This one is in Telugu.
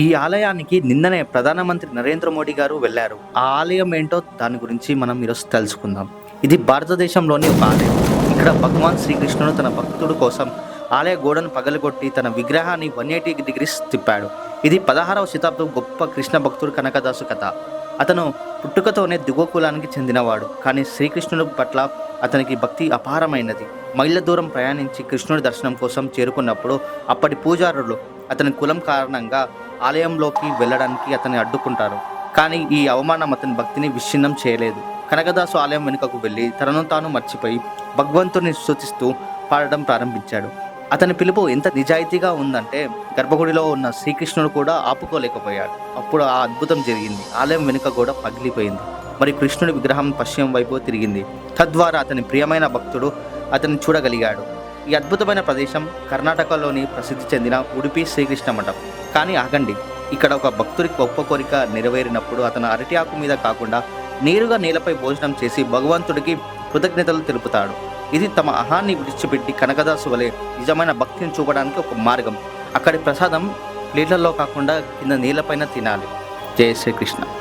ఈ ఆలయానికి నిన్ననే ప్రధానమంత్రి నరేంద్ర మోడీ గారు వెళ్ళారు. ఆ ఆలయం ఏంటో దాని గురించి మనం ఈరోజు తెలుసుకుందాం. ఇది భారతదేశంలోని ఒక ఆలయం. ఇక్కడ భగవాన్ శ్రీకృష్ణుడు తన భక్తుడు కోసం ఆలయ గోడను పగలగొట్టి తన విగ్రహాన్ని వన్ ఎయిటీ డిగ్రీస్ తిప్పాడు. ఇది పదహారవ శతాబ్దం గొప్ప కృష్ణ భక్తుడు కనకదాసు కథ. అతను పుట్టుకతోనే దిగువ కులానికి చెందినవాడు కానీ శ్రీకృష్ణుడు పట్ల అతనికి భక్తి అపారమైనది. మైళ్ళ దూరం ప్రయాణించి కృష్ణుడి దర్శనం కోసం చేరుకున్నప్పుడు అప్పటి పూజారులు అతని కులం కారణంగా ఆలయంలోకి వెళ్ళడానికి అతన్ని అడ్డుకుంటారు. కానీ ఈ అవమానం అతని భక్తిని విచ్ఛిన్నం చేయలేదు. కనకదాసు ఆలయం వెనుకకు వెళ్ళి తనను తాను మర్చిపోయి భగవంతుని సూచిస్తూ పాడడం ప్రారంభించాడు. అతని పిలుపు ఎంత నిజాయితీగా ఉందంటే గర్భగుడిలో ఉన్న శ్రీకృష్ణుడు కూడా ఆపుకోలేకపోయాడు. అప్పుడు ఆ అద్భుతం జరిగింది. ఆలయం వెనుక కూడా పగిలిపోయింది. మరి కృష్ణుడి విగ్రహం పశ్చిమ వైపు తిరిగింది. తద్వారా అతని ప్రియమైన భక్తుడు అతన్ని చూడగలిగాడు. ఈ అద్భుతమైన ప్రదేశం కర్ణాటకలోని ప్రసిద్ధి చెందిన ఉడిపి శ్రీకృష్ణ మఠం. కానీ ఆగండి ఇక్కడ ఒక భక్తుడి గొప్ప కోరిక నెరవేరినప్పుడు అతను అరటి ఆకు మీద కాకుండా నేరుగా నేలపై భోజనం చేసి భగవంతుడికి కృతజ్ఞతలు తెలుపుతాడు. ఇది తమ అహాన్ని విడిచిపెట్టి కనకదాసు వలె నిజమైన భక్తిని చూపడానికి ఒక మార్గం. అక్కడి ప్రసాదం ప్లేట్లలో కాకుండా కింద నేలపైన తినాలి. జయ శ్రీకృష్ణ.